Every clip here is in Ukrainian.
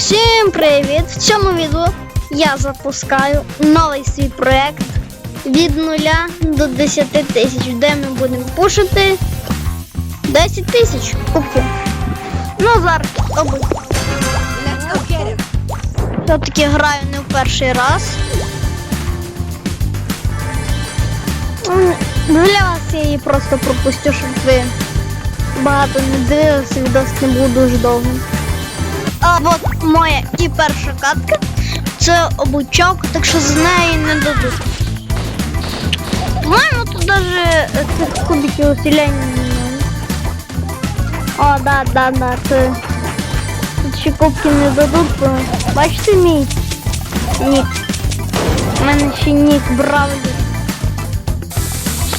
Всім привіт! В цьому відео я запускаю новий свій проект від 0 до 10 тисяч, де ми будемо пушити 10 тисяч кубків. Ну зараз get him. Все-таки граю не в перший раз. М, Для вас я її просто пропустю, щоб ви багато не дивилися, відос не був дуже довгим. А от моя і перша катка це обучок, так що з неї не дадуть. По-моєму, тут навіть цих кубиків усилення. О, да, да, да, це Тут ще кубки не дадуть, бачите мій нік. У мене ще нік Бравлер.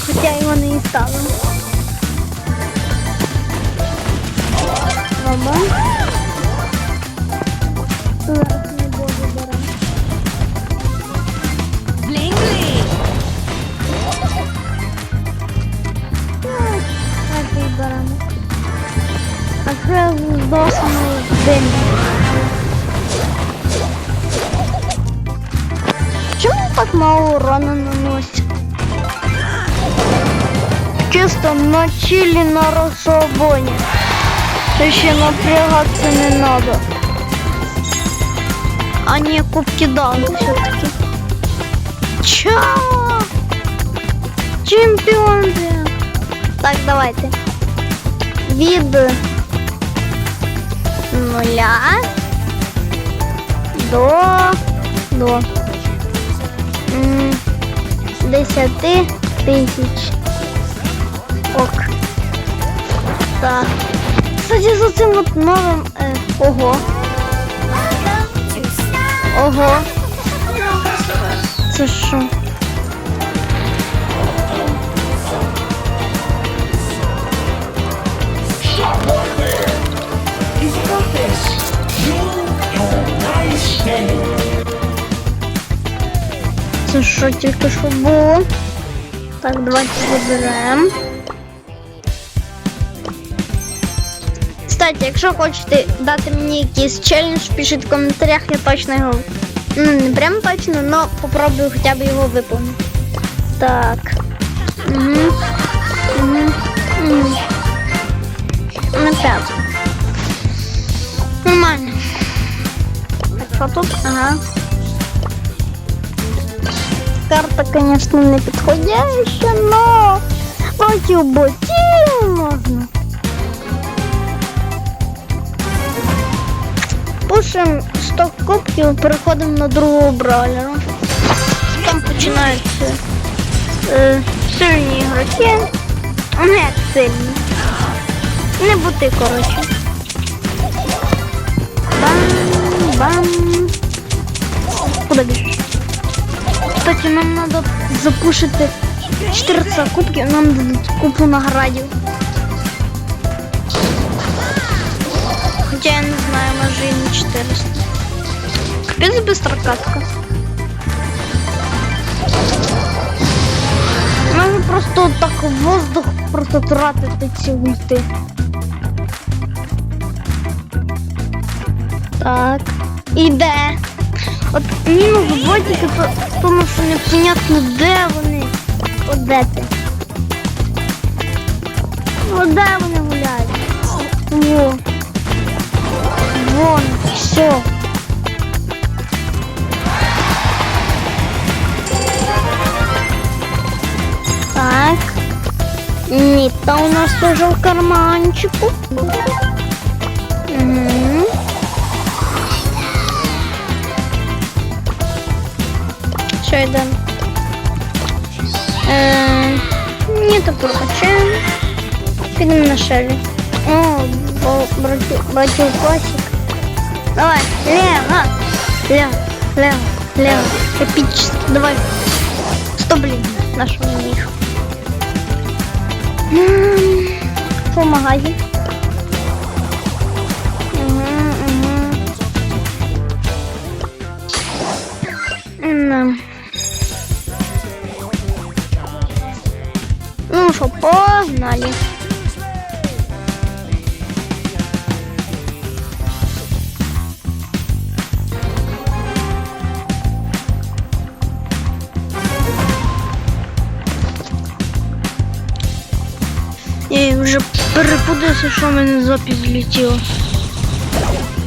Хоча його не і ставив. Баба. Так, беремо. А це здохну дим. Чому так мало урона наносить? Чисто на чилі на розслабоні. Це ще напрягатися не треба. А ні, кубки дали все-таки. Чао! Чемпіон! Так, давайте. Від нуля до, до 10 тисяч. Ок. Так. Кстати, за цим от новим. Е, ого. Ого. Це що? Це що тільки що було? Так, давайте заберемо. Кстати, якщо хочете дати мені якийсь челендж, пишіть в коментарях, я точно його. Ну, не прям точно, але попробую хоча б його виконати. Так. Угу. Угу. Угу. На п'яту. Нормально. Так, що тут? Ага. Карта, конечно, не підходяща, но проти ботів можна. Пушимо 100 кубків, переходимо на другого бrawlера. Там починаються е, сильні ігроки. Не сильні. Не бути, коротше. Бам, бам. Куди біжиш? Кстати, нам надо запушити 400 кубків, нам дадуть купу наградів. Хоча я не знаю, може і не 400. Капець быстро катка. Може просто так в воздух просто тратити ці ульти. Так. Іде. От мінус ботики, то, тому що непонятно де вони. От де ти? От де вони все. Так. Нита у нас тоже в карманчику. Угу. Що йдемо? Е, ні, то прокачаємо. Підемо на шелі. О, бо братю, братю класик. Лево, лево, лево. Эпически, давай. Сто, блин, нашего них. По магазин. Ну що, погнали. Перепутався, що в мене запись злетіло.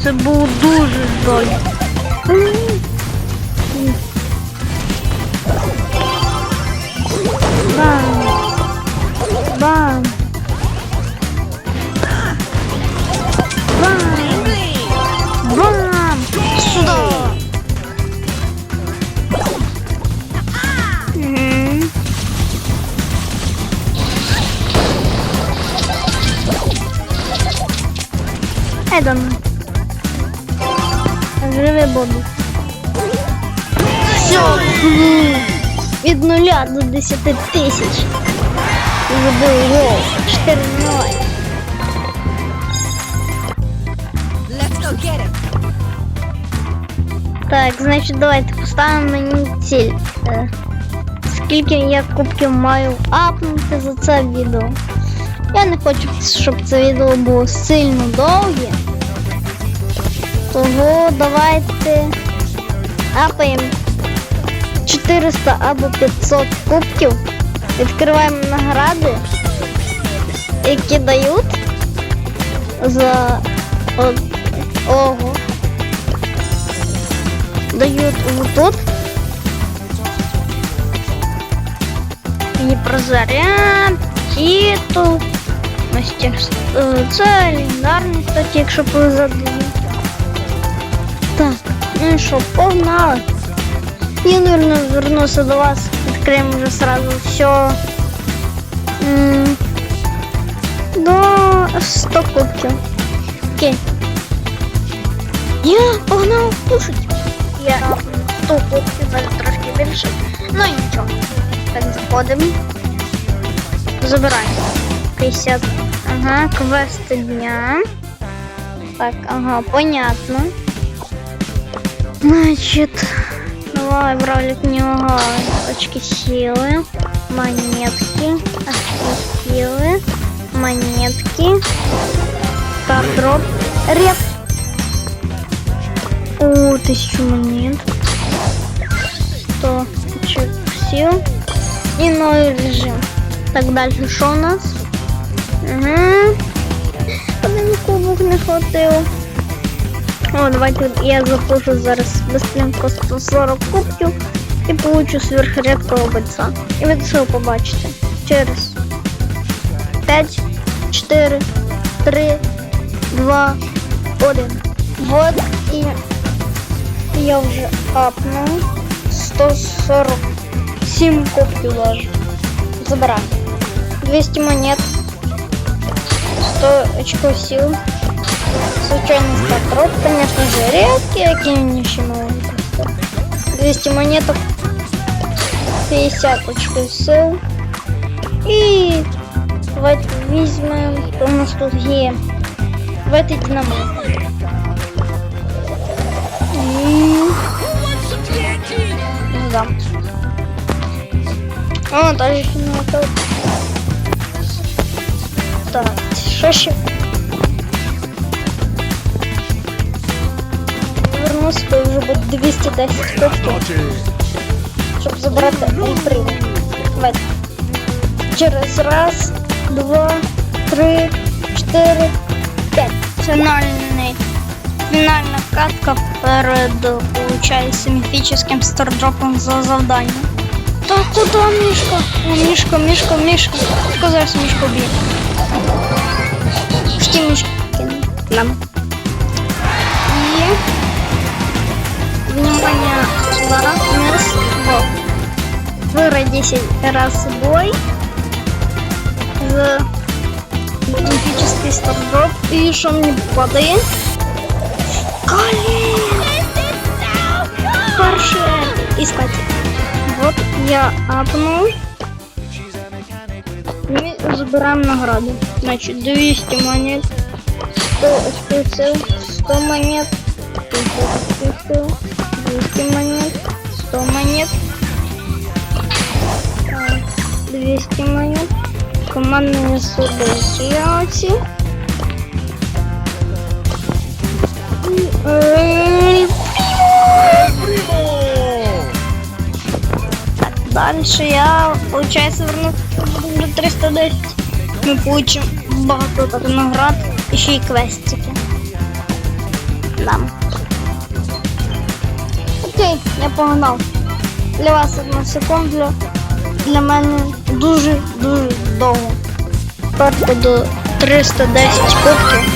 Це було дуже жаль. Едан. Живи Бобі. Все. Від нуля до 10 тисяч. Забив гол. 4-0. Let's go get him. Так, значить, давайте поставимо мені ціль. Е, Скільки я кубків маю апнути за це відео. Я не хочу, щоб це відео було сильно довге. Того давайте апаємо 400 або 500 кубків. Відкриваємо награди, які дають за от, ого дают вот тут. И про заряд, титул, мастерство. Е, Це легендарний статті, якщо повезати. Так, ну що, погнали. Я, наверное, вернуся до вас. Відкриємо вже сразу все. До 100 кубків. Окей. Я погнав кушать. Я 100 кубків, навіть трошки більше. Ну нічого. Так, заходимо. Забираємо. 50. Ага, квести дня. Так, ага, понятно. Значит, давай, бравлик него. Очки силы. Монетки. Очки силы. Монетки. Кардроп. Реп. О, тысячу монет. 100 очек сил. И новый режим. Так, дальше что у нас? Угу. Один кубок не хватило. О, давайте я запушу зараз быстренько 140 кубків і получу сверхрядкого бойця. І ви це побачите. Через 5, 4, 3, 2, 1. Вот і я вже апнув 147 кубків даже. Забираю. 200 монет. 100 очков сил. Случайный стартроп, конечно же, редкий, какие они еще новые. 200 монеток. 50 очков сил. И давайте візьмемо, що у нас тут є. Давайте динамит. І... Ну да. О, даже ще не готов. Так, що ще? Вернусь, вже буде 210 кубків, щоб забрати альприм. Давайте. Через раз, два, три, чотири, п'ять. Фінальний. Фінальна катка перед, получается, міфічним стардропом за завдання. Та куди мішка? О, мішка, мішка, мішка. Тільки зараз мішку б'є. Пусти мішку кину. Нам. И... Внимание, сюда. Вниз. Вот. Вырой 10 раз бой. За мифический стардроп. И что мне падает? Колен! Я апнул. Мы забираем награду. Значит, 200 монет, 100 очков 100 монет, 50 очков 200 монет, 100 монет, 200 монет, командные судейки. И, Дальше я, получается, верну буду 310. Мы получим багато так наград і ще й квестики. Да. Окей, я погнав. Для вас одна секунда. Для мене дуже-дуже довго. Картка до 310 кубків.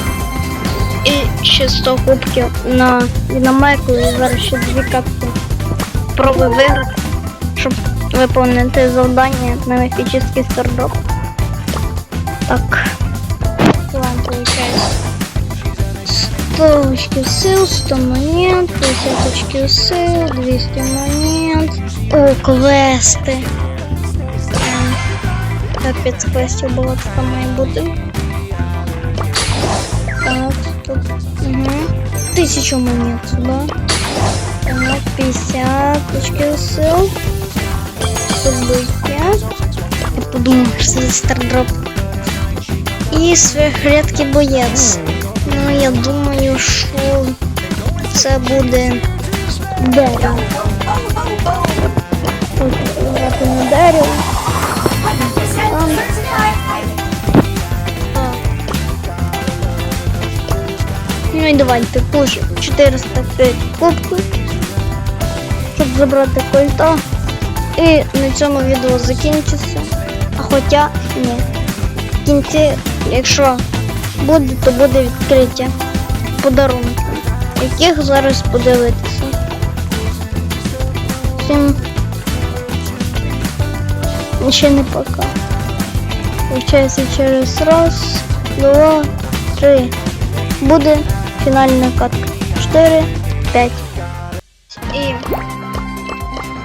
І ще 100 кубків на динамайку і зараз ще дві картки спробую виграти, щоб виповнити завдання на міфічний стардроп. Так. Ладно, получается. 100 очків сил, 100 монет, 50 очків сил, 200 монет. О, квести. Ем, Капець квестів багато там має бути. Так, тут. Угу. Тисячу монет, да? Так, 50 очків сил. События. Я подумав, що це стардроп. І сверхрядкий боєць. Ну, я думаю, що це буде дерево. Тут на дерево. Ну і давайте пуш 405 кубків, щоб забрати кольта. І на цьому відео закінчиться. А хоча ні. В кінці, якщо буде, то буде відкриття подарунків, яких зараз подивитися. Всім ще не пока. Получається через раз, два, три. Буде фінальна катка. Чотири, п'ять. І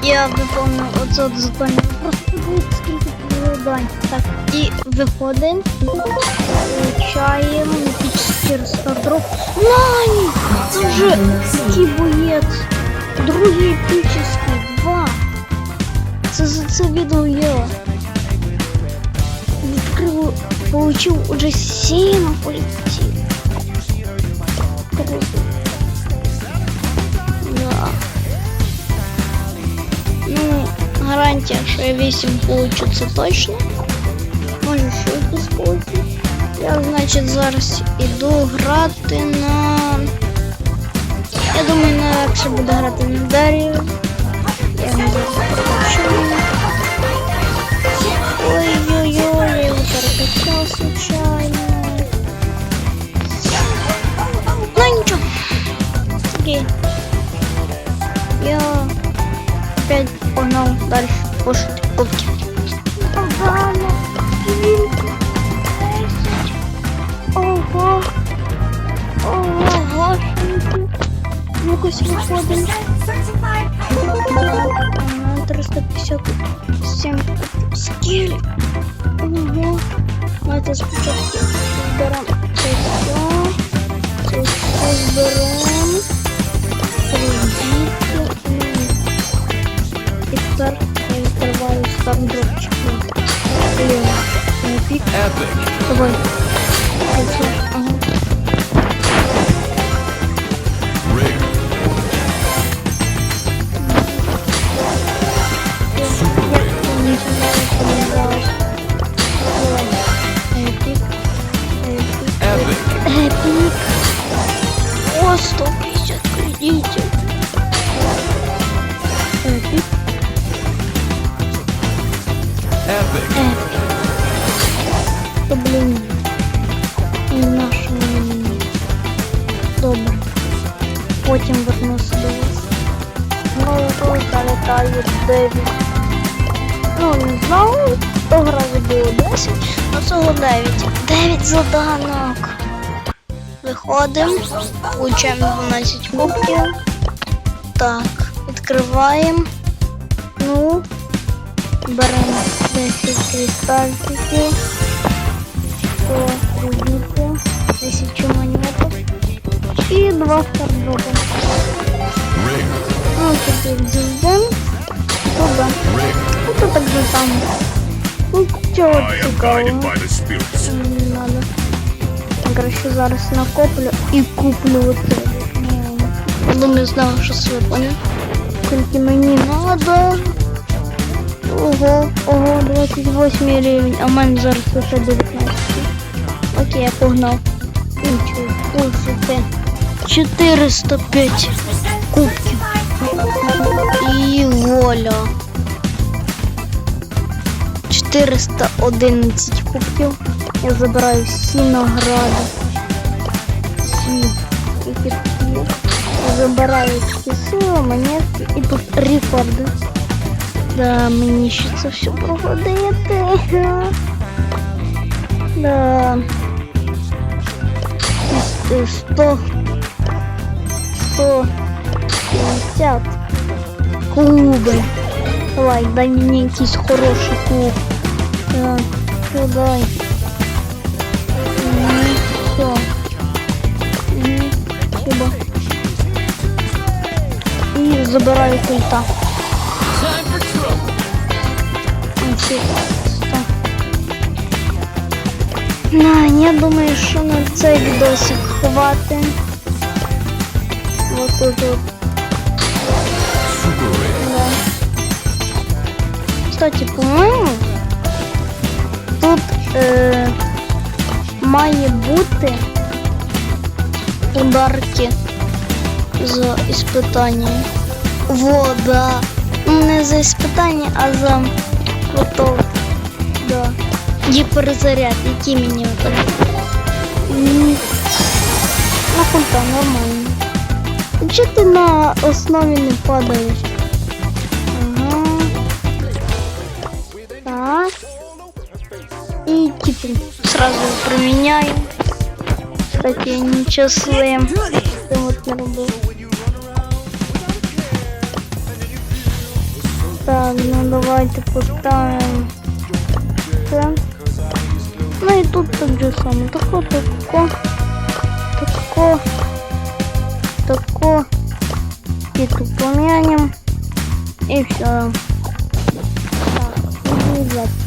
я виповнив оце завдання. Просто дивіться, скільки завдань. Так, і виходимо. Получаємо міфічний рестардроп. Нань! Це вже який боєць. Другий епічний, два. Це за це відео я відкрив, получив уже сім полетів. Круто. Да. гарантія, що я 8 получу, це точно. Може, ще якось получу. Я, значить, зараз іду грати на. Я думаю, легше буде грати на Дарію. Я не зараз Ой-ой-ой, я его перекачал случайно. Дальше кушать кубки. Погано. Ого. Ого. Якось виходимо. Ага, 357 скелі. Ого. Давайте спочатку зберемо це все. Це все Epic. Давай. Це, 8. Ну всього 9. 9 заданок. Виходимо, получаємо 12 кубків. Так, відкриваємо. Ну, беремо 10 кристальчиків. 100 кубиків, 1000 монеток і 2 стартбока. Ну, теперь зайдем. Куда? Ну, то так же. Ну, чого I am guided цікавого. Не надо. Короче, зараз накоплю і куплю. Ну, Я думаю, знав, що це поняв. Скільки мені надо. Ого, ого, 28 рівень, а в мене зараз лише 19. Окей, я погнав. Нічого, пульсити. 405 кубків. І воля. 411 кубків. Я забираю всі награди. Всі. Які забираю всі сили, монетки і тут рекорди. Да, мені ще це все проходити. Да. Е, 100 150 клуби. Давай, дай мені якийсь хороший клуб. Так, все. Спасибо. І забираю культа. На, я думаю, що на цей відосик хватить. Вот тут вот. Да. Кстати, по-моєму, тут е, має бути ударки за іспитання. Вода. Ну, не за іспитання, а за готов. Да. Гіперзаряд, який мені. М, На культа нормально. Чого ти на основі не падаєш? Сразу применяем. Кстати, я ничего слэм. Вот не робив. Так, ну давайте поставим. Це. Ну і тут так же само. Тако, тако. Тако. Тако. И тут помянем. И все. Так, и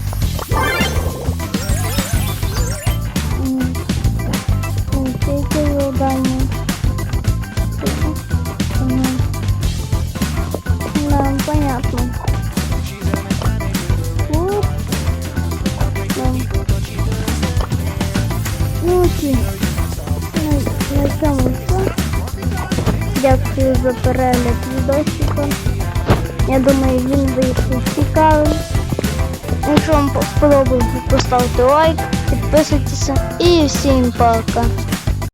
сподобалось, поставте лайк, підписуйтесь і всім пока.